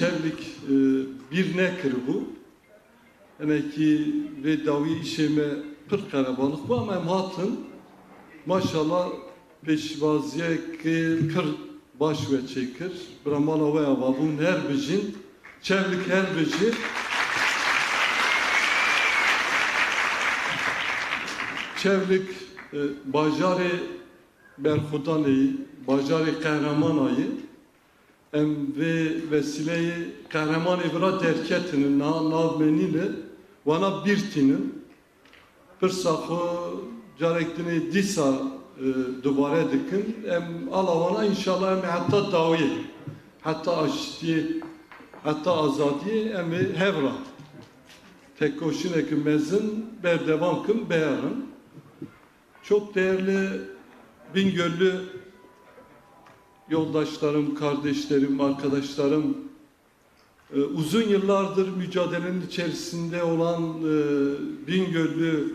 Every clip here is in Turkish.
çevlik e, bir ne bu. Yani ki ve davi işeme pır karabalık bu ama matın maşallah peşvaziye kır kır baş ve çekir. Bramala ve avabun her bicin çevlik her bici çevlik e, bajari berhudaneyi bajari kahramanayı em ve vesileyi kahraman ibra derketinin na navmenini vana birtinin pırsakı carektini disa e, duvare dikin. Em alavana inşallah em hatta davi hatta aşti hatta azadi em hevra. Tek koşineki mezin berdevam kım beyarın çok değerli Bingöllü yoldaşlarım, kardeşlerim, arkadaşlarım, e, uzun yıllardır mücadelenin içerisinde olan e, Bingöllü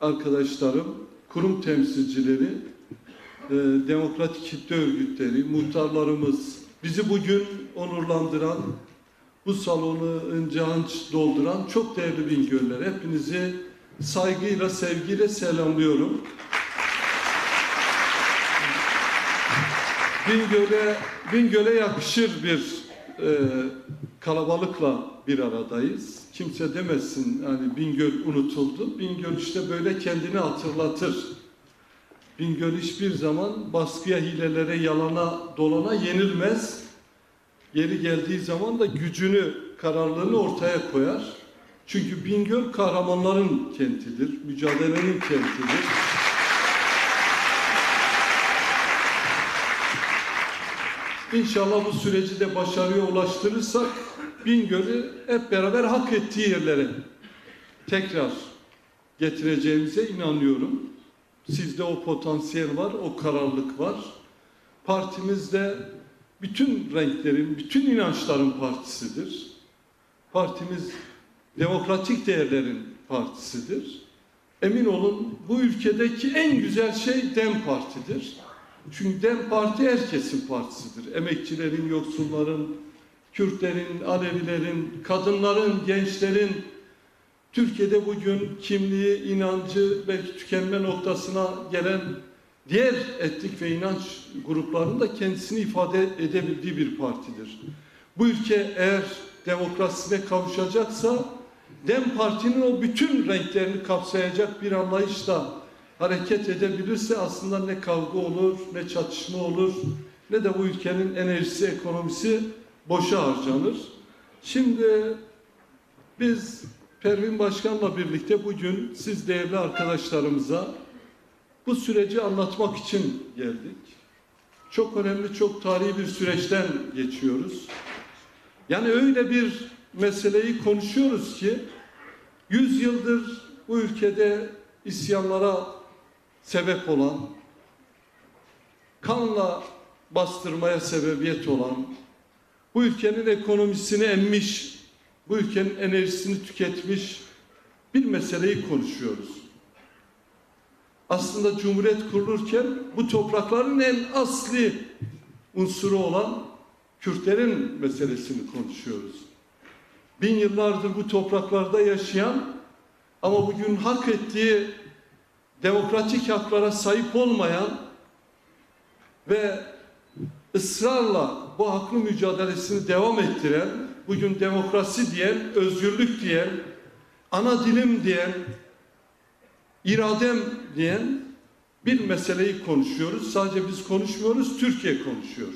arkadaşlarım, kurum temsilcileri, e, demokratik kitle örgütleri, muhtarlarımız, bizi bugün onurlandıran, bu salonu öncanç dolduran çok değerli Bingöller. Hepinizi saygıyla, sevgiyle selamlıyorum. Bingöl'e Bingöl'e yakışır bir e, kalabalıkla bir aradayız. Kimse demesin yani Bingöl unutuldu. Bingöl işte böyle kendini hatırlatır. Bingöl hiçbir zaman baskıya, hilelere, yalana, dolana yenilmez. Yeri geldiği zaman da gücünü, kararlılığını ortaya koyar. Çünkü Bingöl kahramanların kentidir, mücadelenin kentidir. İnşallah bu süreci de başarıya ulaştırırsak Bingöl'ü hep beraber hak ettiği yerlere tekrar getireceğimize inanıyorum. Sizde o potansiyel var, o kararlılık var. Partimizde bütün renklerin, bütün inançların partisidir. Partimiz demokratik değerlerin partisidir. Emin olun bu ülkedeki en güzel şey DEM Parti'dir. Çünkü DEM Parti herkesin partisidir. Emekçilerin, yoksulların, Kürtlerin, Alevilerin, kadınların, gençlerin Türkiye'de bugün kimliği, inancı belki tükenme noktasına gelen diğer etnik ve inanç gruplarının da kendisini ifade edebildiği bir partidir. Bu ülke eğer demokrasisine kavuşacaksa DEM Parti'nin o bütün renklerini kapsayacak bir anlayışla hareket edebilirse aslında ne kavga olur, ne çatışma olur, ne de bu ülkenin enerjisi, ekonomisi boşa harcanır. Şimdi biz Pervin Başkan'la birlikte bugün siz değerli arkadaşlarımıza bu süreci anlatmak için geldik. Çok önemli, çok tarihi bir süreçten geçiyoruz. Yani öyle bir meseleyi konuşuyoruz ki yüz yıldır bu ülkede isyanlara sebep olan, kanla bastırmaya sebebiyet olan, bu ülkenin ekonomisini emmiş, bu ülkenin enerjisini tüketmiş bir meseleyi konuşuyoruz. Aslında Cumhuriyet kurulurken bu toprakların en asli unsuru olan Kürtlerin meselesini konuşuyoruz. Bin yıllardır bu topraklarda yaşayan ama bugün hak ettiği demokratik haklara sahip olmayan ve ısrarla bu haklı mücadelesini devam ettiren, bugün demokrasi diyen, özgürlük diyen, ana dilim diyen, iradem diyen bir meseleyi konuşuyoruz. Sadece biz konuşmuyoruz, Türkiye konuşuyor.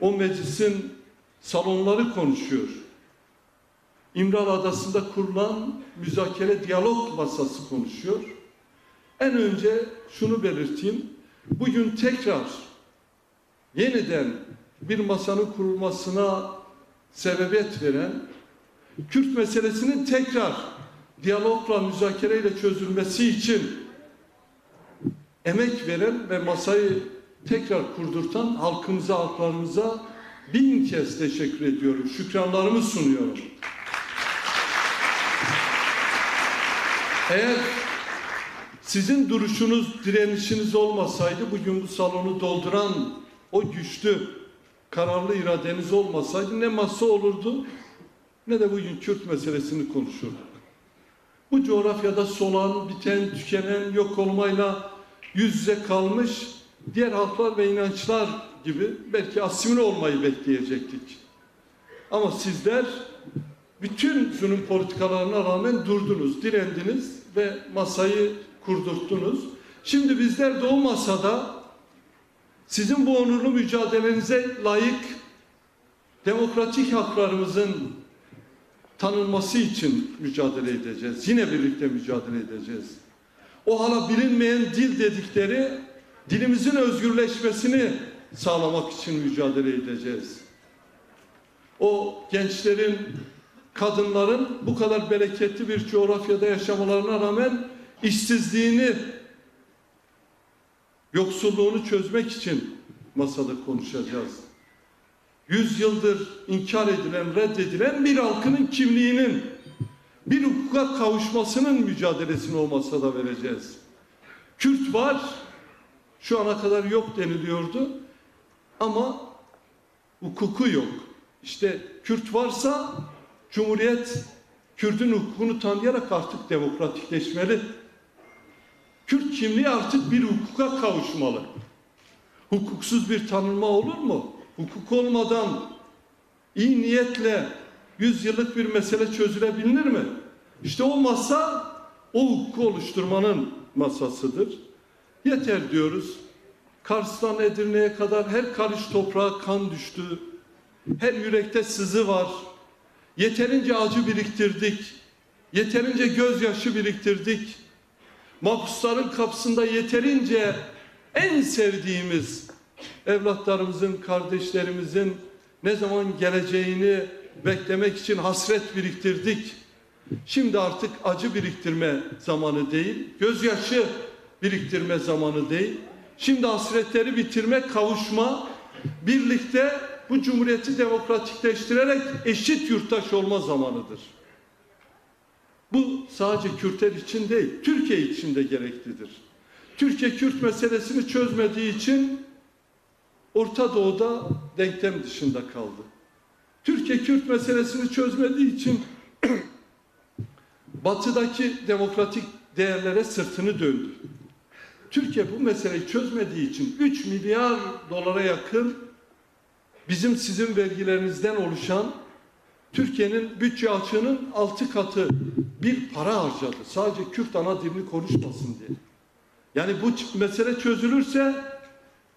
O meclisin salonları konuşuyor. İmralı Adası'nda kurulan müzakere diyalog masası konuşuyor. En önce şunu belirteyim. Bugün tekrar yeniden bir masanın kurulmasına sebebiyet veren Kürt meselesinin tekrar diyalogla, müzakereyle çözülmesi için emek veren ve masayı tekrar kurdurtan halkımıza, halklarımıza bin kez teşekkür ediyorum. Şükranlarımı sunuyorum. Eğer sizin duruşunuz, direnişiniz olmasaydı bugün bu salonu dolduran o güçlü kararlı iradeniz olmasaydı ne masa olurdu ne de bugün Kürt meselesini konuşurduk. Bu coğrafyada solan, biten, tükenen, yok olmayla yüz yüze kalmış diğer halklar ve inançlar gibi belki asimile olmayı bekleyecektik. Ama sizler bütün zulüm politikalarına rağmen durdunuz, direndiniz ve masayı kurdurttunuz. Şimdi bizler de o masada sizin bu onurlu mücadelenize layık demokratik haklarımızın tanınması için mücadele edeceğiz. Yine birlikte mücadele edeceğiz. O hala bilinmeyen dil dedikleri dilimizin özgürleşmesini sağlamak için mücadele edeceğiz. O gençlerin, kadınların bu kadar bereketli bir coğrafyada yaşamalarına rağmen işsizliğini, yoksulluğunu çözmek için masada konuşacağız. Yüz yıldır inkar edilen, reddedilen bir halkının kimliğinin, bir hukuka kavuşmasının mücadelesini o masada vereceğiz. Kürt var, şu ana kadar yok deniliyordu ama hukuku yok. İşte Kürt varsa Cumhuriyet Kürt'ün hukukunu tanıyarak artık demokratikleşmeli. Kürt kimliği artık bir hukuka kavuşmalı. Hukuksuz bir tanınma olur mu? Hukuk olmadan iyi niyetle yüz yıllık bir mesele çözülebilir mi? İşte o masa o hukuku oluşturmanın masasıdır. Yeter diyoruz. Kars'tan Edirne'ye kadar her karış toprağa kan düştü. Her yürekte sızı var. Yeterince acı biriktirdik. Yeterince gözyaşı biriktirdik. Mahpusların kapısında yeterince en sevdiğimiz evlatlarımızın, kardeşlerimizin ne zaman geleceğini beklemek için hasret biriktirdik. Şimdi artık acı biriktirme zamanı değil, gözyaşı biriktirme zamanı değil. Şimdi hasretleri bitirme, kavuşma, birlikte bu cumhuriyeti demokratikleştirerek eşit yurttaş olma zamanıdır. Bu sadece Kürtler için değil, Türkiye için de gereklidir. Türkiye Kürt meselesini çözmediği için Orta Doğu'da denklem dışında kaldı. Türkiye Kürt meselesini çözmediği için batıdaki demokratik değerlere sırtını döndü. Türkiye bu meseleyi çözmediği için 3 milyar dolara yakın bizim sizin vergilerinizden oluşan Türkiye'nin bütçe açığının altı katı bir para harcadı. Sadece Kürt ana dilini konuşmasın diye. Yani bu mesele çözülürse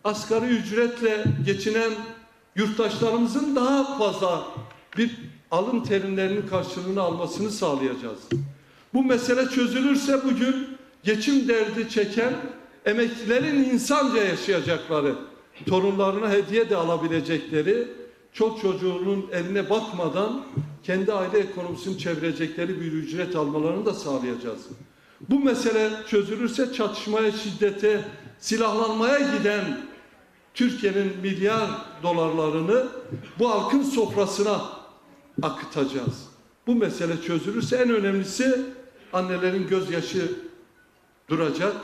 asgari ücretle geçinen yurttaşlarımızın daha fazla bir alım terimlerinin karşılığını almasını sağlayacağız. Bu mesele çözülürse bugün geçim derdi çeken emeklilerin insanca yaşayacakları, torunlarına hediye de alabilecekleri, çok çocuğunun eline bakmadan kendi aile ekonomisini çevirecekleri bir ücret almalarını da sağlayacağız. Bu mesele çözülürse çatışmaya, şiddete, silahlanmaya giden Türkiye'nin milyar dolarlarını bu halkın sofrasına akıtacağız. Bu mesele çözülürse en önemlisi annelerin gözyaşı duracak.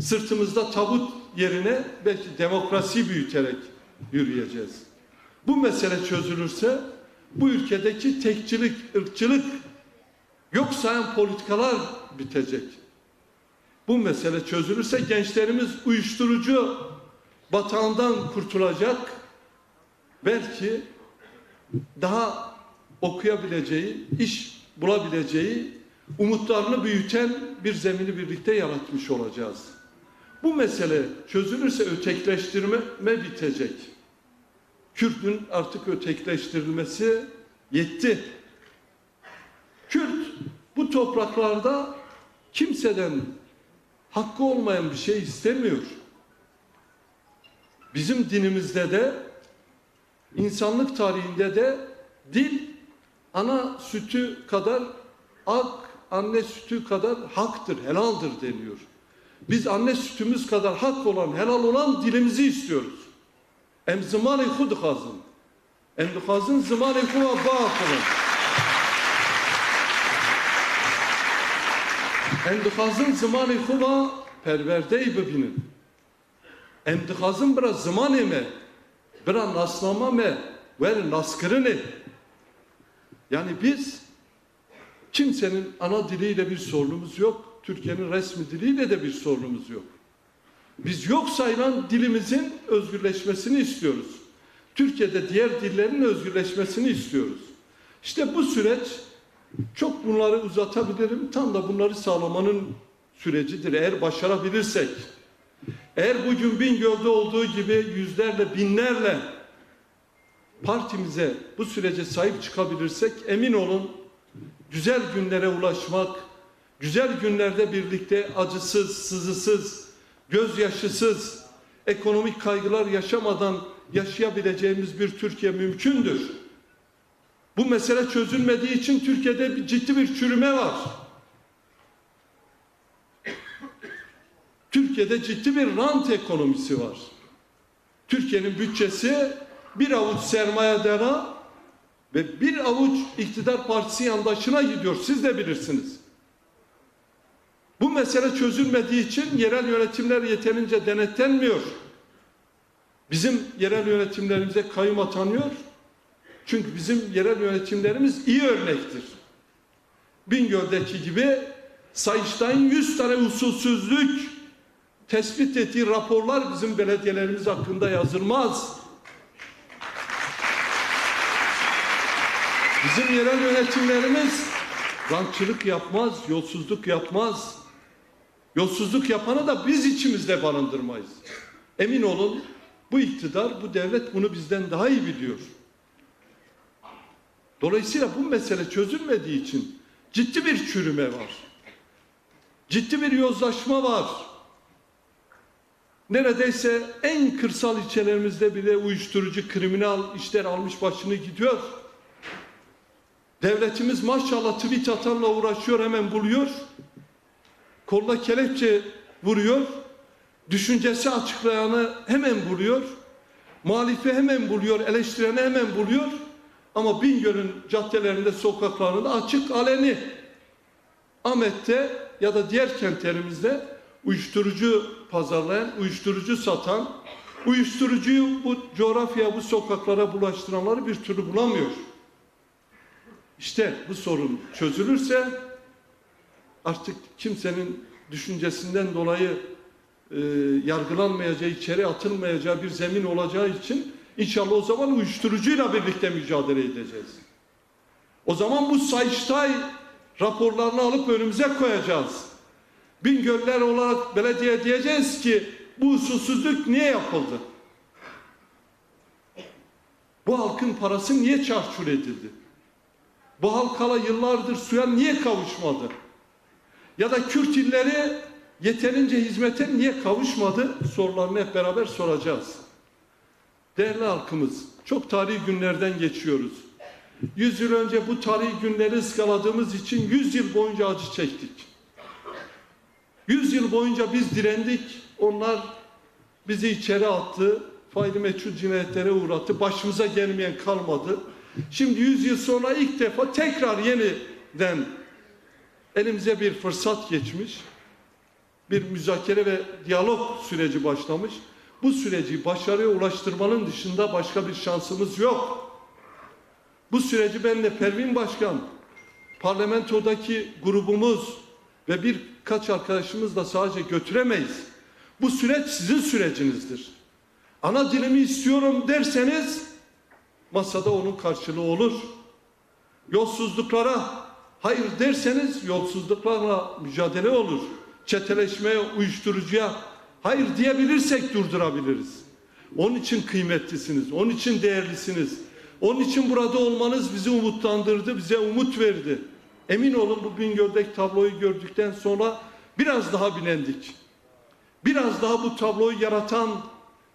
Sırtımızda tabut yerine belki demokrasi büyüterek yürüyeceğiz. Bu mesele çözülürse bu ülkedeki tekçilik, ırkçılık yok sayan politikalar bitecek. Bu mesele çözülürse gençlerimiz uyuşturucu batağından kurtulacak. Belki daha okuyabileceği, iş bulabileceği, umutlarını büyüten bir zemini birlikte yaratmış olacağız. Bu mesele çözülürse ötekleştirme bitecek. Kürt'ün artık ötekleştirilmesi yetti. Kürt bu topraklarda kimseden hakkı olmayan bir şey istemiyor. Bizim dinimizde de insanlık tarihinde de dil ana sütü kadar ak, anne sütü kadar haktır, helaldir deniyor. Biz anne sütümüz kadar hak olan, helal olan dilimizi istiyoruz. Em zımanı hud hazın. Em hazın zımanı huva batılın. Em hazın zımanı huva perverde bibinin. Em dixwazin bira zimanê me bira naslamame ve naskırını. Yani biz kimsenin ana diliyle bir sorunumuz yok. Türkiye'nin resmi diliyle de bir sorunumuz yok. Biz yok sayılan dilimizin özgürleşmesini istiyoruz. Türkiye'de diğer dillerin özgürleşmesini istiyoruz. İşte bu süreç çok bunları uzatabilirim. Tam da bunları sağlamanın sürecidir. Eğer başarabilirsek, eğer bugün Bingöl'de olduğu gibi yüzlerle, binlerle partimize bu sürece sahip çıkabilirsek emin olun güzel günlere ulaşmak, güzel günlerde birlikte acısız, sızısız, gözyaşısız, ekonomik kaygılar yaşamadan yaşayabileceğimiz bir Türkiye mümkündür. Bu mesele çözülmediği için Türkiye'de bir ciddi bir çürüme var. Türkiye'de ciddi bir rant ekonomisi var. Türkiye'nin bütçesi bir avuç sermayedara ve bir avuç iktidar partisi yandaşına gidiyor. Siz de bilirsiniz. Bu mesele çözülmediği için yerel yönetimler yeterince denetlenmiyor. Bizim yerel yönetimlerimize kayyum atanıyor. Çünkü bizim yerel yönetimlerimiz iyi örnektir. Bingöl'deki gibi Sayıştay'ın 100 tane usulsüzlük tespit ettiği raporlar bizim belediyelerimiz hakkında yazılmaz. Bizim yerel yönetimlerimiz rantçılık yapmaz, yolsuzluk yapmaz. Yolsuzluk yapanı da biz içimizde barındırmayız. Emin olun bu iktidar, bu devlet bunu bizden daha iyi biliyor. Dolayısıyla bu mesele çözülmediği için ciddi bir çürüme var. Ciddi bir yozlaşma var. Neredeyse en kırsal ilçelerimizde bile uyuşturucu kriminal işler almış başını gidiyor. Devletimiz maşallah tweet atanla uğraşıyor hemen buluyor. Koluna kelepçe vuruyor. Düşüncesi açıklayanı hemen buluyor. Muhalifi hemen buluyor, eleştireni hemen buluyor. Ama Bingöl'ün caddelerinde, sokaklarında açık aleni Ahmet'te ya da diğer kentlerimizde uyuşturucu pazarlayan, uyuşturucu satan, uyuşturucuyu bu coğrafyaya, bu sokaklara bulaştıranları bir türlü bulamıyor. İşte bu sorun çözülürse artık kimsenin düşüncesinden dolayı e, yargılanmayacağı, içeri atılmayacağı bir zemin olacağı için inşallah o zaman uyuşturucuyla birlikte mücadele edeceğiz. O zaman bu Sayıştay raporlarını alıp önümüze koyacağız. Bingöller olarak belediye diyeceğiz ki bu usulsüzlük niye yapıldı? Bu halkın parası niye çarçur edildi? Bu halkala yıllardır suya niye kavuşmadı? Ya da Kürt illeri yeterince hizmete niye kavuşmadı? Sorularını hep beraber soracağız. Değerli halkımız, çok tarihi günlerden geçiyoruz. Yüz yıl önce bu tarihi günleri ıskaladığımız için yüz yıl boyunca acı çektik. Yüz yıl boyunca biz direndik, onlar bizi içeri attı, faili meçhul cinayetlere uğrattı, başımıza gelmeyen kalmadı. Şimdi yüz yıl sonra ilk defa tekrar yeniden elimize bir fırsat geçmiş, bir müzakere ve diyalog süreci başlamış. Bu süreci başarıya ulaştırmanın dışında başka bir şansımız yok. Bu süreci ben de Pervin Başkan, parlamentodaki grubumuz ve birkaç arkadaşımızla sadece götüremeyiz. Bu süreç sizin sürecinizdir. Ana dilimi istiyorum derseniz masada onun karşılığı olur. Yolsuzluklara hayır derseniz yolsuzluklarla mücadele olur. Çeteleşmeye, uyuşturucuya hayır diyebilirsek durdurabiliriz. Onun için kıymetlisiniz, onun için değerlisiniz. Onun için burada olmanız bizi umutlandırdı, bize umut verdi. Emin olun bu Bingöl'deki tabloyu gördükten sonra biraz daha bilendik. Biraz daha bu tabloyu yaratan,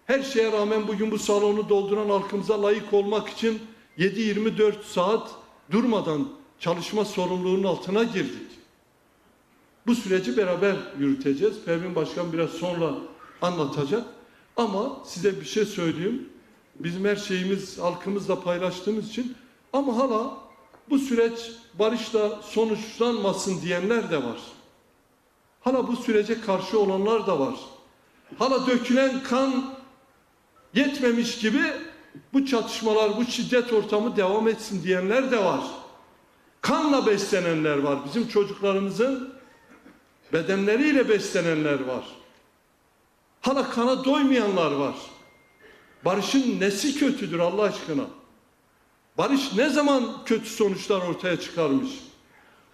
her şeye rağmen bugün bu salonu dolduran halkımıza layık olmak için 7-24 saat durmadan çalışma sorumluluğunun altına girdik. Bu süreci beraber yürüteceğiz. Pervin Başkan biraz sonra anlatacak. Ama size bir şey söyleyeyim. Bizim her şeyimiz halkımızla paylaştığımız için ama hala bu süreç barışla sonuçlanmasın diyenler de var. Hala bu sürece karşı olanlar da var. Hala dökülen kan yetmemiş gibi bu çatışmalar, bu şiddet ortamı devam etsin diyenler de var. Kanla beslenenler var. Bizim çocuklarımızın bedenleriyle beslenenler var. Hala kana doymayanlar var. Barışın nesi kötüdür Allah aşkına? Barış ne zaman kötü sonuçlar ortaya çıkarmış?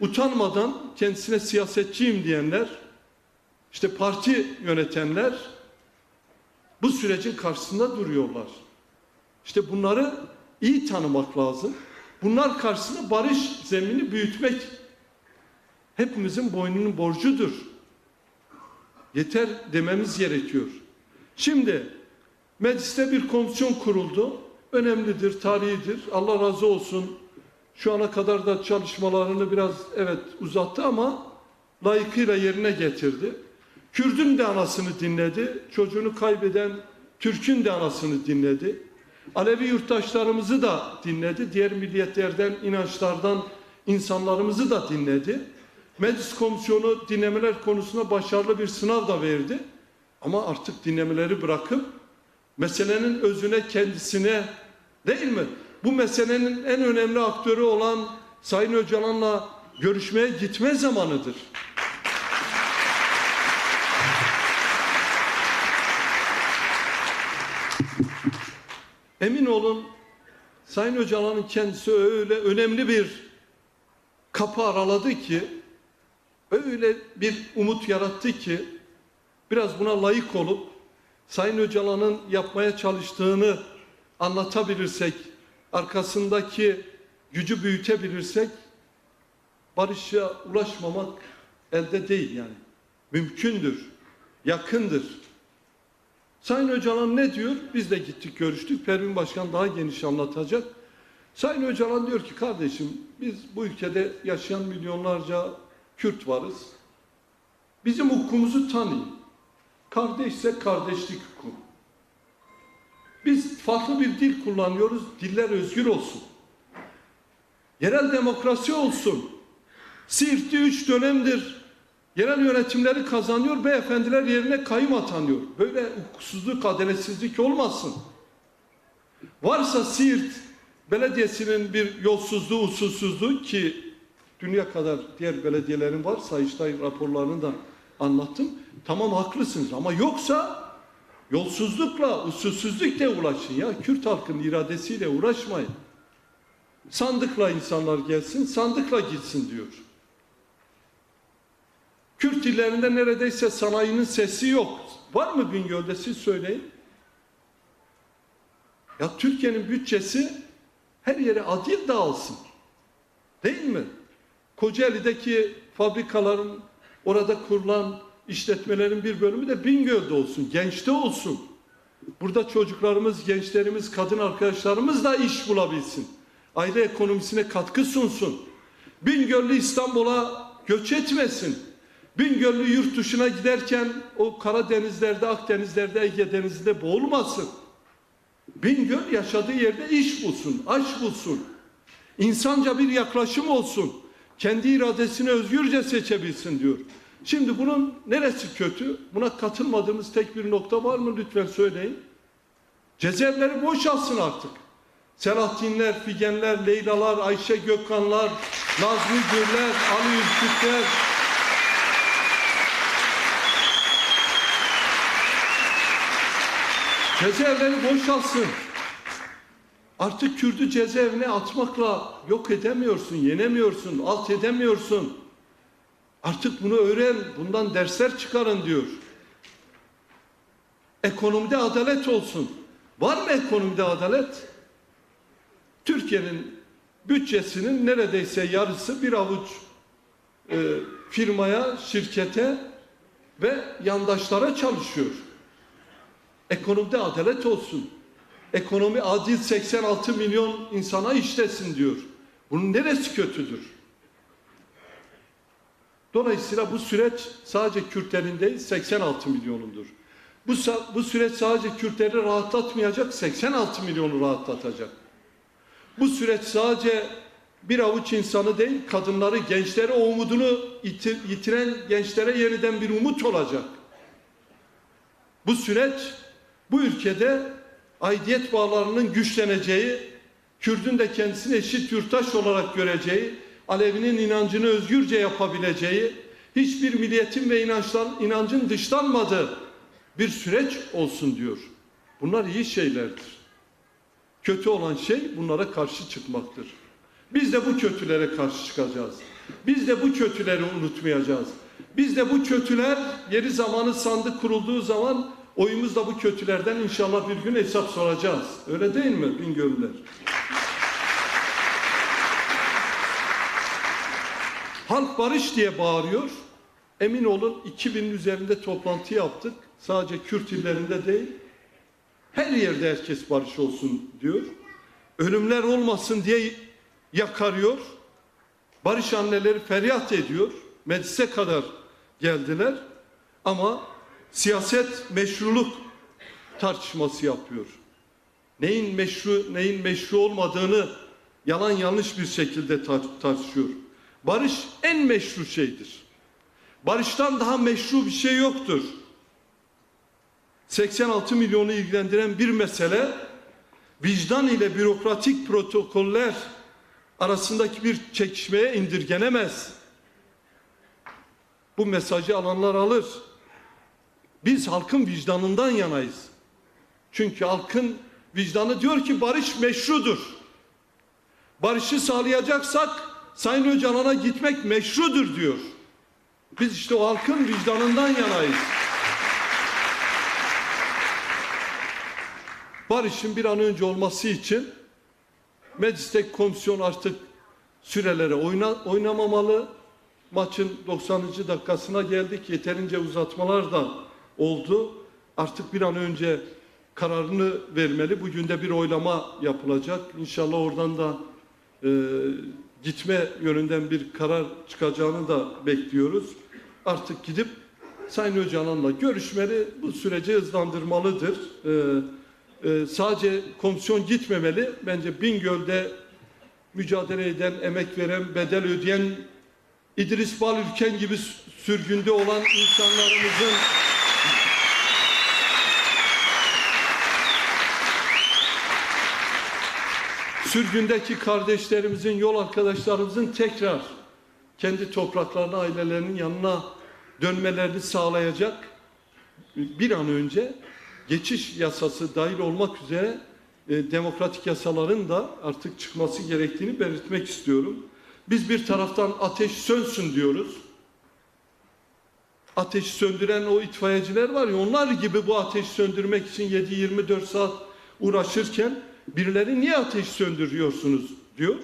Utanmadan kendisine siyasetçiyim diyenler, işte parti yönetenler bu sürecin karşısında duruyorlar. İşte bunları iyi tanımak lazım. Bunlar karşısında barış zemini büyütmek hepimizin boynunun borcudur. Yeter dememiz gerekiyor. Şimdi mecliste bir komisyon kuruldu. Önemlidir, tarihidir. Allah razı olsun. Şu ana kadar da çalışmalarını biraz evet uzattı ama layıkıyla yerine getirdi. Kürdün de anasını dinledi. Çocuğunu kaybeden Türk'ün de anasını dinledi. Alevi yurttaşlarımızı da dinledi. Diğer milliyetlerden, inançlardan insanlarımızı da dinledi. Meclis komisyonu dinlemeler konusunda başarılı bir sınav da verdi. Ama artık dinlemeleri bırakıp meselenin özüne kendisine değil mi? Bu meselenin en önemli aktörü olan Sayın Öcalan'la görüşmeye gitme zamanıdır. Emin olun Sayın Öcalan'ın kendisi öyle önemli bir kapı araladı ki öyle bir umut yarattı ki biraz buna layık olup Sayın Öcalan'ın yapmaya çalıştığını anlatabilirsek, arkasındaki gücü büyütebilirsek barışa ulaşmamak elde değil yani. Mümkündür, yakındır. Sayın Öcalan ne diyor? Biz de gittik görüştük. Pervin Başkan daha geniş anlatacak. Sayın Öcalan diyor ki kardeşim biz bu ülkede yaşayan milyonlarca Kürt varız. Bizim hukukumuzu tanıyın. Kardeşse kardeşlik hukuku. Biz farklı bir dil kullanıyoruz. Diller özgür olsun. Yerel demokrasi olsun. Siirt'te üç dönemdir yerel yönetimleri kazanıyor, beyefendiler yerine kayım atanıyor. Böyle hukuksuzluk, adaletsizlik olmasın. Varsa Siirt Belediyesi'nin bir yolsuzluğu, usulsüzlüğü ki dünya kadar diğer belediyelerin var, Sayıştay raporlarını da anlattım. Tamam haklısınız ama yoksa yolsuzlukla, usulsüzlükle uğraşın ya. Kürt halkın iradesiyle uğraşmayın. Sandıkla insanlar gelsin, sandıkla gitsin diyor. Dillerinde neredeyse sanayinin sesi yok. Var mı Bingöl'de siz söyleyin. Ya Türkiye'nin bütçesi her yere adil dağılsın. Değil mi? Kocaeli'deki fabrikaların orada kurulan işletmelerin bir bölümü de Bingöl'de olsun, gençte olsun. Burada çocuklarımız, gençlerimiz, kadın arkadaşlarımız da iş bulabilsin. Aile ekonomisine katkı sunsun. Bingöllü İstanbul'a göç etmesin. Bingöllü yurt dışına giderken o Karadenizlerde, Akdenizlerde, Ege Denizi'nde boğulmasın. Bingöl yaşadığı yerde iş bulsun, aş bulsun. İnsanca bir yaklaşım olsun. Kendi iradesini özgürce seçebilsin diyor. Şimdi bunun neresi kötü? Buna katılmadığımız tek bir nokta var mı lütfen söyleyin. Cezaevleri boşalsın artık. Selahattinler, Figenler, Leylalar, Ayşe Gökhanlar, Nazmi Gürler, Ali Ülkütler, Cezaevleri boşalsın. Artık Kürdü cezaevine atmakla yok edemiyorsun, yenemiyorsun, alt edemiyorsun. Artık bunu öğren, bundan dersler çıkarın diyor. Ekonomide adalet olsun. Var mı ekonomide adalet? Türkiye'nin bütçesinin neredeyse yarısı bir avuç e, firmaya, şirkete ve yandaşlara çalışıyor. Ekonomide adalet olsun. Ekonomi adil 86 milyon insana işlesin diyor. Bunun neresi kötüdür? Dolayısıyla bu süreç sadece Kürtlerin değil 86 milyonundur. Bu, bu süreç sadece Kürtleri rahatlatmayacak 86 milyonu rahatlatacak. Bu süreç sadece bir avuç insanı değil kadınları, gençleri o umudunu yitir, yitiren gençlere yeniden bir umut olacak. Bu süreç bu ülkede aidiyet bağlarının güçleneceği, Kürdün de kendisini eşit yurttaş olarak göreceği, Alevi'nin inancını özgürce yapabileceği, hiçbir milliyetin ve inançlar, inancın dışlanmadığı bir süreç olsun diyor. Bunlar iyi şeylerdir. Kötü olan şey bunlara karşı çıkmaktır. Biz de bu kötülere karşı çıkacağız. Biz de bu kötüleri unutmayacağız. Biz de bu kötüler yeri zamanı sandık kurulduğu zaman oyumuzla bu kötülerden inşallah bir gün hesap soracağız. Öyle değil mi Bingöl'ler? Halk barış diye bağırıyor. Emin olun 2000'in üzerinde toplantı yaptık. Sadece Kürt illerinde değil. Her yerde herkes barış olsun diyor. Ölümler olmasın diye yakarıyor. Barış anneleri feryat ediyor. Meclise kadar geldiler. Ama siyaset meşruluk tartışması yapıyor. Neyin meşru, neyin meşru olmadığını yalan yanlış bir şekilde tar- tartışıyor. Barış en meşru şeydir. Barıştan daha meşru bir şey yoktur. 86 milyonu ilgilendiren bir mesele vicdan ile bürokratik protokoller arasındaki bir çekişmeye indirgenemez. Bu mesajı alanlar alır. Biz halkın vicdanından yanayız. Çünkü halkın vicdanı diyor ki barış meşrudur. Barışı sağlayacaksak Sayın Öcalan'a gitmek meşrudur diyor. Biz işte o halkın vicdanından yanayız. Barışın bir an önce olması için meclisteki komisyon artık sürelere oyna, oynamamalı. Maçın 90. dakikasına geldik. Yeterince uzatmalar da oldu. Artık bir an önce kararını vermeli. Bugün de bir oylama yapılacak. İnşallah oradan da e, gitme yönünden bir karar çıkacağını da bekliyoruz. Artık gidip Sayın Öcalan'la görüşmeli, bu süreci hızlandırmalıdır. Ee, e, sadece komisyon gitmemeli. Bence Bingöl'de mücadele eden, emek veren, bedel ödeyen İdris Balülken gibi sürgünde olan insanlarımızın sürgündeki kardeşlerimizin, yol arkadaşlarımızın tekrar kendi topraklarına, ailelerinin yanına dönmelerini sağlayacak bir an önce geçiş yasası dahil olmak üzere e, demokratik yasaların da artık çıkması gerektiğini belirtmek istiyorum. Biz bir taraftan ateş sönsün diyoruz. Ateşi söndüren o itfaiyeciler var ya onlar gibi bu ateşi söndürmek için 7-24 saat uğraşırken birileri niye ateş söndürüyorsunuz diyor.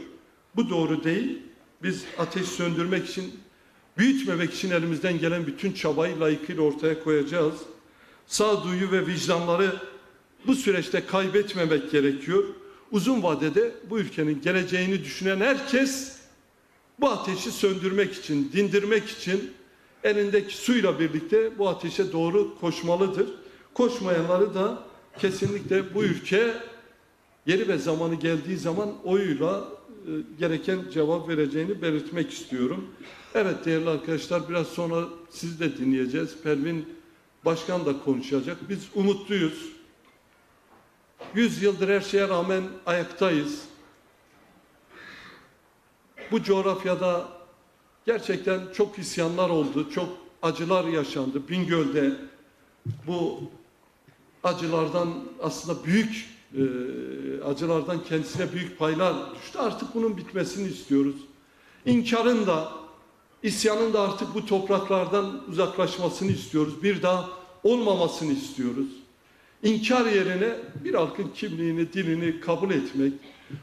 Bu doğru değil. Biz ateş söndürmek için büyütmemek için elimizden gelen bütün çabayı layıkıyla ortaya koyacağız. Sağduyu ve vicdanları bu süreçte kaybetmemek gerekiyor. Uzun vadede bu ülkenin geleceğini düşünen herkes bu ateşi söndürmek için, dindirmek için elindeki suyla birlikte bu ateşe doğru koşmalıdır. Koşmayanları da kesinlikle bu ülke yeri ve zamanı geldiği zaman oyuyla e, gereken cevap vereceğini belirtmek istiyorum. Evet değerli arkadaşlar biraz sonra sizi de dinleyeceğiz. Pervin Başkan da konuşacak. Biz umutluyuz. Yüz yıldır her şeye rağmen ayaktayız. Bu coğrafyada gerçekten çok isyanlar oldu, çok acılar yaşandı. Bingöl'de bu acılardan aslında büyük e, acılardan kendisine büyük paylar düştü. Artık bunun bitmesini istiyoruz. İnkarın da isyanın da artık bu topraklardan uzaklaşmasını istiyoruz. Bir daha olmamasını istiyoruz. İnkar yerine bir halkın kimliğini, dilini kabul etmek,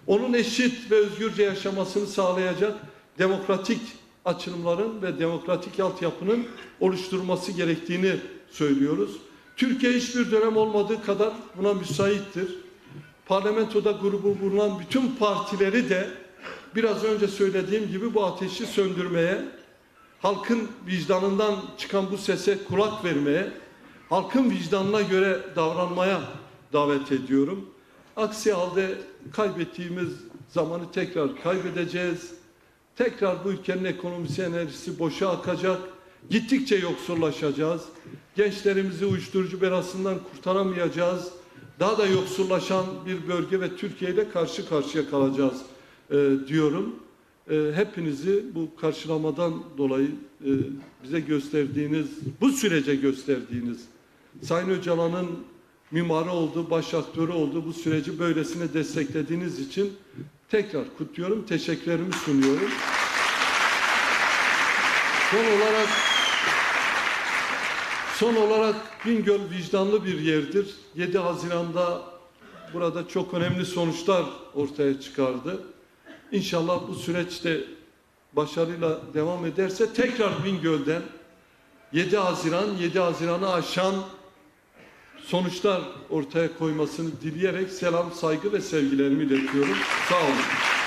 onun eşit ve özgürce yaşamasını sağlayacak demokratik açılımların ve demokratik altyapının oluşturması gerektiğini söylüyoruz. Türkiye hiçbir dönem olmadığı kadar buna müsaittir. Parlamentoda grubu bulunan bütün partileri de biraz önce söylediğim gibi bu ateşi söndürmeye, halkın vicdanından çıkan bu sese kulak vermeye, halkın vicdanına göre davranmaya davet ediyorum. Aksi halde kaybettiğimiz zamanı tekrar kaybedeceğiz. Tekrar bu ülkenin ekonomisi enerjisi boşa akacak. Gittikçe yoksullaşacağız. Gençlerimizi uyuşturucu belasından kurtaramayacağız. Daha da yoksullaşan bir bölge ve Türkiye ile karşı karşıya kalacağız e, diyorum. E, hepinizi bu karşılamadan dolayı e, bize gösterdiğiniz, bu sürece gösterdiğiniz, Sayın Öcalan'ın mimarı oldu, baş aktörü oldu, bu süreci böylesine desteklediğiniz için tekrar kutluyorum, teşekkürlerimi sunuyorum. Son olarak Son olarak Bingöl vicdanlı bir yerdir. 7 Haziran'da burada çok önemli sonuçlar ortaya çıkardı. İnşallah bu süreçte başarıyla devam ederse tekrar Bingöl'den 7 Haziran, 7 Haziran'ı aşan sonuçlar ortaya koymasını dileyerek selam, saygı ve sevgilerimi iletiyorum. Sağ olun.